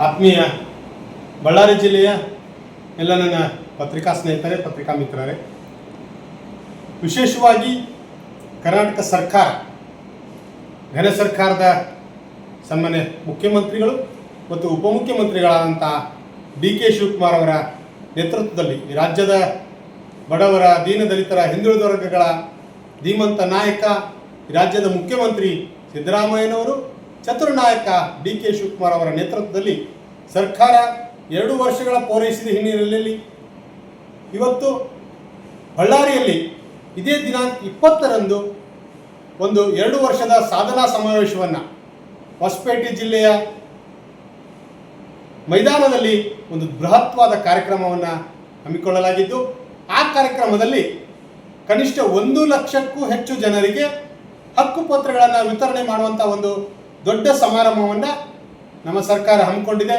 ಆತ್ಮೀಯ ಬಳ್ಳಾರಿ ಜಿಲ್ಲೆಯ ಎಲ್ಲ ನನ್ನ ಪತ್ರಿಕಾ ಸ್ನೇಹಿತರೆ, ಪತ್ರಿಕಾ ಮಿತ್ರರೇ, ವಿಶೇಷವಾಗಿ ಕರ್ನಾಟಕ ಸರ್ಕಾರ ಘನ ಸರ್ಕಾರದ ಸನ್ಮಾನ್ಯ ಮುಖ್ಯಮಂತ್ರಿಗಳು ಮತ್ತು ಉಪಮುಖ್ಯಮಂತ್ರಿಗಳಾದಂಥ ಡಿ ಕೆ ಶಿವಕುಮಾರ್ ಅವರ ನೇತೃತ್ವದಲ್ಲಿ ರಾಜ್ಯದ ಬಡವರ ದೀನದಲಿತರ ಹಿಂದುಳಿದ ವರ್ಗಗಳ, ಧೀಮಂತ ನಾಯಕ ರಾಜ್ಯದ ಮುಖ್ಯಮಂತ್ರಿ ಸಿದ್ದರಾಮಯ್ಯನವರು ಚತುರ ನಾಯಕ ಡಿ ಕೆ ಶಿವಕುಮಾರ್ ಅವರ ನೇತೃತ್ವದಲ್ಲಿ ಸರ್ಕಾರ ಎರಡು ವರ್ಷಗಳ ಪೂರೈಸಿದ ಹಿನ್ನೆಲೆಯಲ್ಲಿ ಇವತ್ತು ಬಳ್ಳಾರಿಯಲ್ಲಿ ಇದೇ ದಿನಾಂಕ ಇಪ್ಪತ್ತರಂದು ಒಂದು ಎರಡು ವರ್ಷದ ಸಾಧನಾ ಸಮಾವೇಶವನ್ನು ಹೊಸಪೇಟೆ ಜಿಲ್ಲೆಯ ಮೈದಾನದಲ್ಲಿ ಒಂದು ಬೃಹತ್ವಾದ ಕಾರ್ಯಕ್ರಮವನ್ನು ಹಮ್ಮಿಕೊಳ್ಳಲಾಗಿದ್ದು, ಆ ಕಾರ್ಯಕ್ರಮದಲ್ಲಿ ಕನಿಷ್ಠ ಒಂದು ಲಕ್ಷಕ್ಕೂ ಹೆಚ್ಚು ಜನರಿಗೆ ಹಕ್ಕುಪತ್ರಗಳನ್ನು ವಿತರಣೆ ಮಾಡುವಂಥ ಒಂದು ದೊಡ್ಡ ಸಮಾರಂಭವನ್ನು ನಮ್ಮ ಸರ್ಕಾರ ಹಮ್ಮಿಕೊಂಡಿದೆ.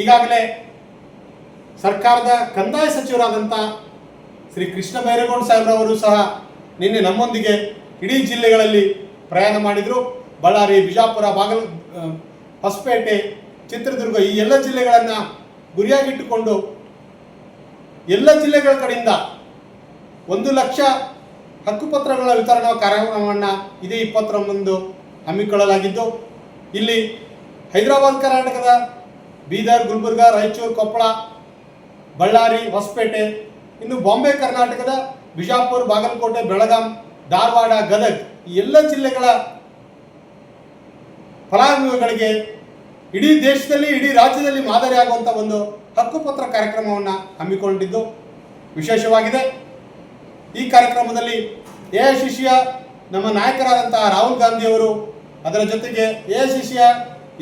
ಈಗಾಗಲೇ ಸರ್ಕಾರದ ಕಂದಾಯ ಸಚಿವರಾದಂಥ ಶ್ರೀ ಕೃಷ್ಣ ಬೈರೇಗೌಡ ಸಾಹೇಬ್ರವರು ಸಹ ನಿನ್ನೆ ನಮ್ಮೊಂದಿಗೆ ಇಡೀ ಜಿಲ್ಲೆಗಳಲ್ಲಿ ಪ್ರಯಾಣ ಮಾಡಿದರು. ಬಳ್ಳಾರಿ, ಬಿಜಾಪುರ, ಬಾಗಲ ಹೊಸಪೇಟೆ, ಚಿತ್ರದುರ್ಗ ಈ ಎಲ್ಲ ಜಿಲ್ಲೆಗಳನ್ನು ಗುರಿಯಾಗಿಟ್ಟುಕೊಂಡು ಎಲ್ಲ ಜಿಲ್ಲೆಗಳ ಕಡೆಯಿಂದ ಒಂದು ಲಕ್ಷ ಹಕ್ಕುಪತ್ರಗಳ ವಿತರಣಾ ಕಾರ್ಯಕ್ರಮವನ್ನು ಇದೇ ಇಪ್ಪತ್ತರಂದು ಹಮ್ಮಿಕೊಳ್ಳಲಾಗಿದ್ದು ಇಲ್ಲಿ ಹೈದರಾಬಾದ್ ಕರ್ನಾಟಕದ ಬೀದರ್, ಗುಲ್ಬರ್ಗ, ರಾಯಚೂರು, ಕೊಪ್ಪಳ, ಬಳ್ಳಾರಿ, ಹೊಸಪೇಟೆ, ಇನ್ನು ಬಾಂಬೆ ಕರ್ನಾಟಕದ ಬಿಜಾಪುರ್, ಬಾಗಲಕೋಟೆ, ಬೆಳಗಾಂ, ಧಾರವಾಡ, ಗದಗ್ ಈ ಎಲ್ಲ ಜಿಲ್ಲೆಗಳ ಫಲಾನುಭವಿಗಳಿಗೆ ಇಡೀ ದೇಶದಲ್ಲಿ, ಇಡೀ ರಾಜ್ಯದಲ್ಲಿ ಮಾದರಿಯಾಗುವಂಥ ಒಂದು ಹಕ್ಕುಪತ್ರ ಕಾರ್ಯಕ್ರಮವನ್ನು ಹಮ್ಮಿಕೊಂಡಿದ್ದು ವಿಶೇಷವಾಗಿದೆ. ಈ ಕಾರ್ಯಕ್ರಮದಲ್ಲಿ ಎ ನಮ್ಮ ನಾಯಕರಾದಂತಹ ರಾಹುಲ್ ಗಾಂಧಿಯವರು ಅದರ ಜೊತೆಗೆ ಎ ಐ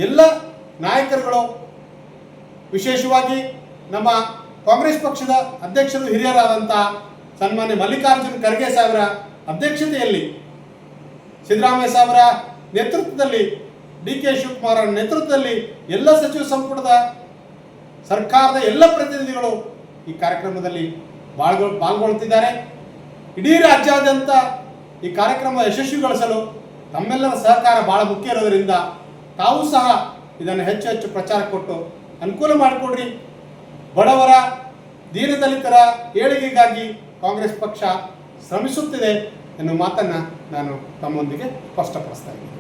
ಎಲ್ಲ ನಾಯಕರುಗಳು, ವಿಶೇಷವಾಗಿ ನಮ್ಮ ಕಾಂಗ್ರೆಸ್ ಪಕ್ಷದ ಅಧ್ಯಕ್ಷರು ಹಿರಿಯರಾದಂಥ ಸನ್ಮಾನ್ಯ ಮಲ್ಲಿಕಾರ್ಜುನ್ ಖರ್ಗೆ ಸಾಹೇಬರ ಅಧ್ಯಕ್ಷತೆಯಲ್ಲಿ ಸಿದ್ದರಾಮಯ್ಯ ಸಾಹೇಬರ ನೇತೃತ್ವದಲ್ಲಿ ಡಿ ಕೆ ಶಿವಕುಮಾರ್ ಅವರ ನೇತೃತ್ವದಲ್ಲಿ ಎಲ್ಲ ಸಚಿವ ಸಂಪುಟದ ಸರ್ಕಾರದ ಎಲ್ಲ ಪ್ರತಿನಿಧಿಗಳು ಈ ಕಾರ್ಯಕ್ರಮದಲ್ಲಿ ಪಾಲ್ಗೊಳ್ ಪಾಲ್ಗೊಳ್ತಿದ್ದಾರೆ. ಇಡೀ ರಾಜ್ಯಾದ್ಯಂತ ಈ ಕಾರ್ಯಕ್ರಮ ಯಶಸ್ವಿಗೊಳಿಸಲು ತಮ್ಮೆಲ್ಲರ ಸಹಕಾರ ಬಹಳ ಮುಖ್ಯ ಇರೋದರಿಂದ ತಾವು ಸಹ ಇದನ್ನು ಹೆಚ್ಚು ಹೆಚ್ಚು ಪ್ರಚಾರ ಕೊಟ್ಟು ಅನುಕೂಲ ಮಾಡಿಕೊಡ್ರಿ. ಬಡವರ, ದೀನದಲಿತರ ಏಳಿಗೆಗಾಗಿ ಕಾಂಗ್ರೆಸ್ ಪಕ್ಷ ಶ್ರಮಿಸುತ್ತಿದೆ ಎನ್ನುವ ಮಾತನ್ನು ನಾನು ತಮ್ಮೊಂದಿಗೆ ಸ್ಪಷ್ಟಪಡಿಸ್ತಾ ಇದ್ದೀನಿ.